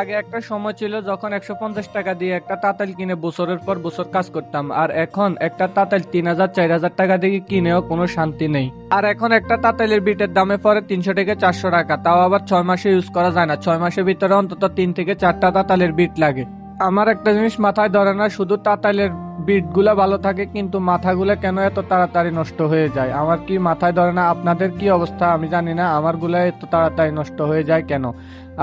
আগে একটা সময় ছিল যখন একশো পঞ্চাশ টাকা দিয়ে একটা তাঁতাল কিনে বছরের পর বছর কাজ করতাম, আর এখন একটা তাঁতাল তিন হাজার, চার হাজার টাকা দিয়ে কিনেও কোনো শান্তি নেই। আর এখন একটা তাঁতালের বিটের দামে পরে তিনশো থেকে চারশো টাকা, তাও আবার ছয় মাসে ইউজ করা যায় না। ছয় মাসের ভিতরে অন্তত তিন থেকে চারটা তাঁতালের বিট লাগে। আমার একটা জিনিস মাথায় ধরে না, শুধু তাঁতালের বিটগুলা ভালো থাকে, কিন্তু মাথাগুলা কেন এত তাড়াতাড়ি নষ্ট হয়ে যায়? আমার কি মাথায় ধরে না? আপনাদের কি অবস্থা? আমি জানি না। আমারগুলা এত তাড়াতাড়ি নষ্ট হয়ে যায় কেন?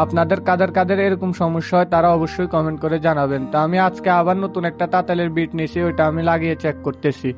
আপনাদের কাদের কাদের এরকম সমস্যা হয়, তারা অবশ্যই কমেন্ট করে জানাবেন। তো আমি আজকে আবার নতুন একটা তাঁতালের বিট নিয়েছি, ওইটা আমি লাগিয়ে চেক করতেছি।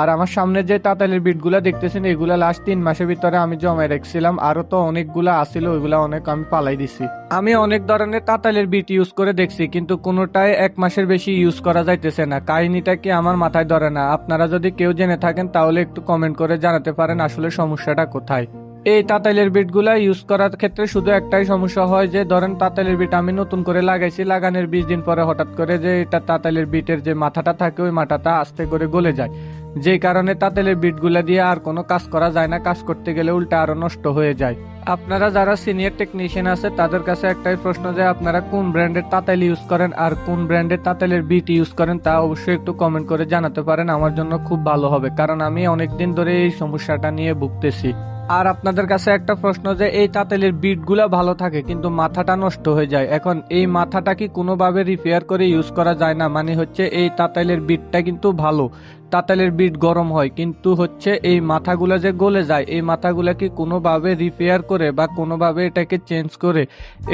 আর আমার সামনে যে তাঁতালের বিটগুলা দেখতেছেন, এগুলো লাস্ট তিন মাসের ভিতরে আমি জমায় রেখেছিলাম। আরও তো অনেকগুলা আসছিল ওইগুলা অনেক আমি পালাই দিছি। আমি অনেক ধরনের তাঁতালের বিট ইউজ করে দেখছি, কিন্তু কোনোটাই এক মাসের বেশি ইউজ করা যাইতেছে না। কাহিনীটা কি আমার মাথায় ধরে না? আপনারা যদি কেউ জেনে থাকেন, তাহলে একটু কমেন্ট করে জানাতে পারেন আসলে সমস্যাটা কোথায়। এই তাঁতালের বিটগুলা ইউজ করার ক্ষেত্রে শুধু একটাই সমস্যা হয় যে, ধরেন তাঁতালের বিট আমি নতুন করে লাগাইছি, লাগানোর বিশ দিন পরে হঠাৎ করে যে, এটা তাঁতালের বিটের যে মাথাটা থাকে, ওই মাথাটা আস্তে করে গলে যায়। যেই কারণে তাঁতালের বিটগুলা দিয়ে আর কোনো কাজ করা যায় না, কাজ করতে গেলে উল্টা আরও নষ্ট হয়ে যায়। আপনারা যারা সিনিয়র টেকনিশিয়ান আছে, তাদের কাছে একটাই প্রশ্ন যে আপনারা কোন ব্র্যান্ডের তাঁতাল ইউজ করেন আর কোন ব্র্যান্ডের তাঁতালের বিট ইউজ করেন, তা অবশ্যই একটু কমেন্ট করে জানাতে পারেন, আমার জন্য খুব ভালো হবে। কারণ আমি অনেকদিন ধরে এই সমস্যাটা নিয়ে ভুগতেছি। আর আপনাদের কাছে একটা প্রশ্ন যে, এই তাঁতেলের বিটগুলা ভালো থাকে, কিন্তু মাথাটা নষ্ট হয়ে যায়। এখন এই মাথাটা কি কোনোভাবে রিপেয়ার করে ইউজ করা যায় না? মানে হচ্ছে এই তাঁতেলের বিটটা কিন্তু ভালো। তাঁতেলের বিট গরম হয়, কিন্তু হচ্ছে এই মাথাগুলা যে গলে যায়, এই মাথাগুলা কি কোনোভাবে রিপেয়ার করে বা কোনোভাবে এটাকে চেঞ্জ করে,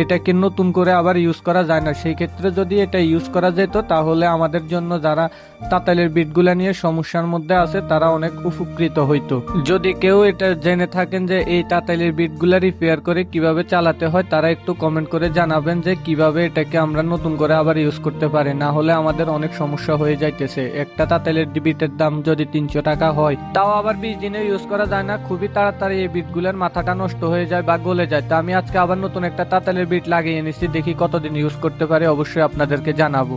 এটাকে নতুন করে আবার ইউজ করা যায় না। সেই ক্ষেত্রে যদি এটা ইউজ করা যেত, তাহলে আমাদের জন্য যারা তাঁতেলের বিটগুলা নিয়ে সমস্যার মধ্যে আছে, তারা অনেক উপকৃত হইতো। যদি কেউ এটা জেনে থাকেন যে এই তাঁতেলের বিটগুলা রিপেয়ার করে কীভাবে চালাতে হয়, তারা একটু কমেন্ট করে জানাবেন যে কীভাবে এটাকে আমরা নতুন করে আবার ইউজ করতে পারি। না হলে আমাদের অনেক সমস্যা হয়ে যাইতেছে। একটা তাঁতেলের বিটের দাম যদি তিনশো টাকা হয়, তাও আবার বিশ দিনে ইউজ করা যায় না। খুবই তাড়াতাড়ি এই বিটগুলোর মাথাটা নষ্ট হয়ে যায় বা গলে যায়, তো আমি আজকে আবার নতুন একটা তাতালের বিট লাগিয়ে নিচ্ছি দেখি কতদিন ইউজ করতে পারি, অবশ্যই আপনাদেরকে জানাব।